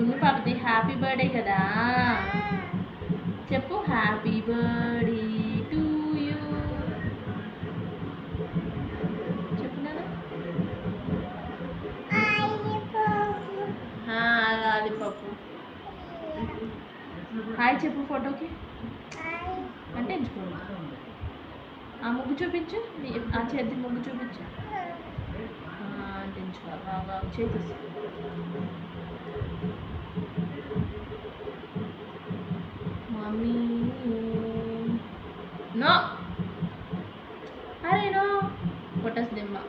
ముందు పాపది happy birthday కదా. చెప్పు హ్యాపీ బర్త్డే టు యూ. చెప్పు నాన్న. హాయ్ చెప్పు ఫోటోకి. అంటే ఎంచుకోండి ఆ ముగ్గు చూపించు. ఆ చేతి ముగ్గు చూపించు. ఆ, చేతి Mommy. don't know. What does them up?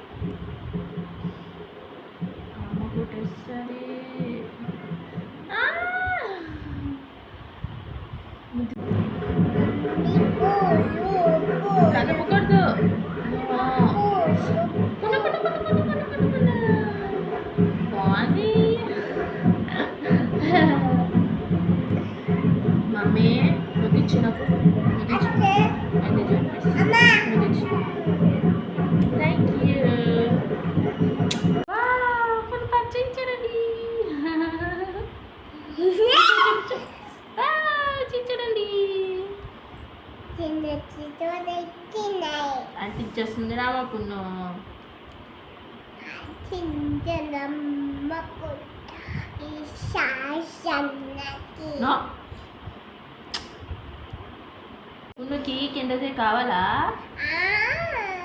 I'm a good అంటించేస్తుంది రామకున్ను నో. ఉన్నకి కిందదే కావాలా?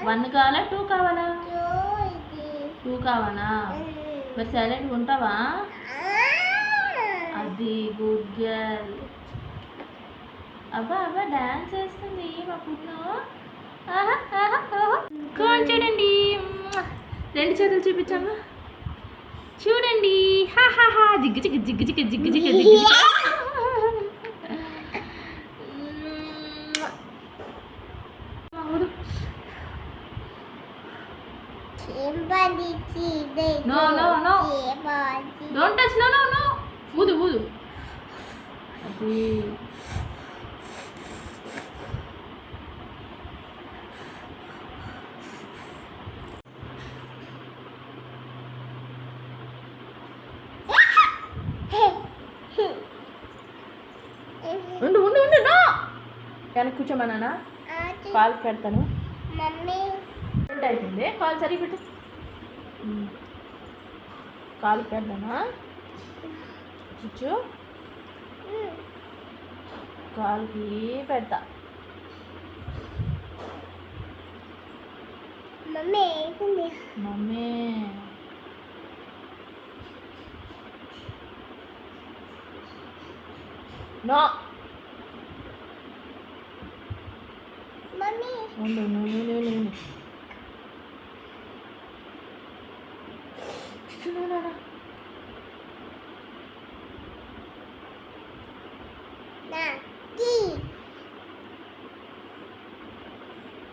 వన్ కావాలా టూ కావాలా? టూ కావాలా? మరి సైలెంట్ ఉంటావా? అది గుడ్ గర్ల్ అబ్బా అబ్బా డాన్స్ వేస్తుంది మా. కోన్ చూడండి. రెండు చేతులు చూపించమ్మా చూడండి. హా హా హా. జిగ్గు జిగ్గు జిగ్గు జిగ్గు జిగ్గు జిగ్గు జిగ్గు. No, no, no. Don't touch no. No no ఊదు ఊదు అది ఉండు ఉండు ఉండు నో! వెనక్కి కూర్చోమన్నానా కాలు పెడతాను. మమ్మీ. అయిపోయింది. కాలు సరిగ్గా పెట్టు. కాలు పెడతానా? చుచ్చు కాలుకి పెడతా. మమ్మీ ఏంటి మమ్మీ నో మమ్మీ ఉండు ఉండు ఉండు ఉండు ఉండు చుచ్చు, నో, నో, నో. నా టీ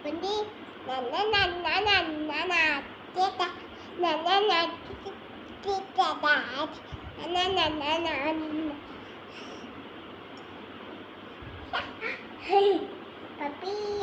bunyi nana nana nana nana kita nana nana kita dat nana nana nana papaya la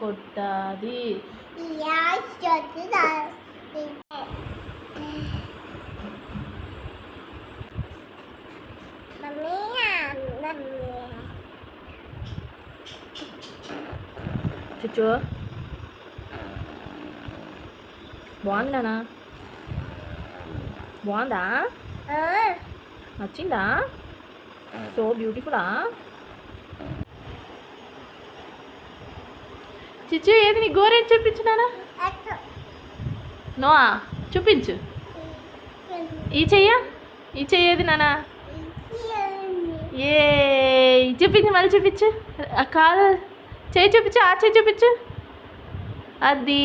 కొట్టాది Iya, sudah. Mami, mami. చుచ్చు బాగుంది నాన్న బాగుందా Ah, నచ్చిందా సో బ్యూటిఫులా చిచ్చు ఏది నీ గోరేది చూపించు నాన్న? aku. నోవా చూపించు. ఈ చెయ్య? ఈ చెయ్యేది Ini. ఏ చూపించు మళ్ళీ చూపించు. కాలు చేయి చూపించు ఆ చేయి చూపించు. అది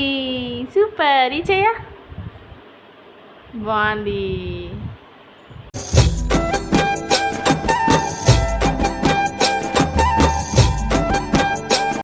సూపర్. ఈ చెయ్య? బాగుంది.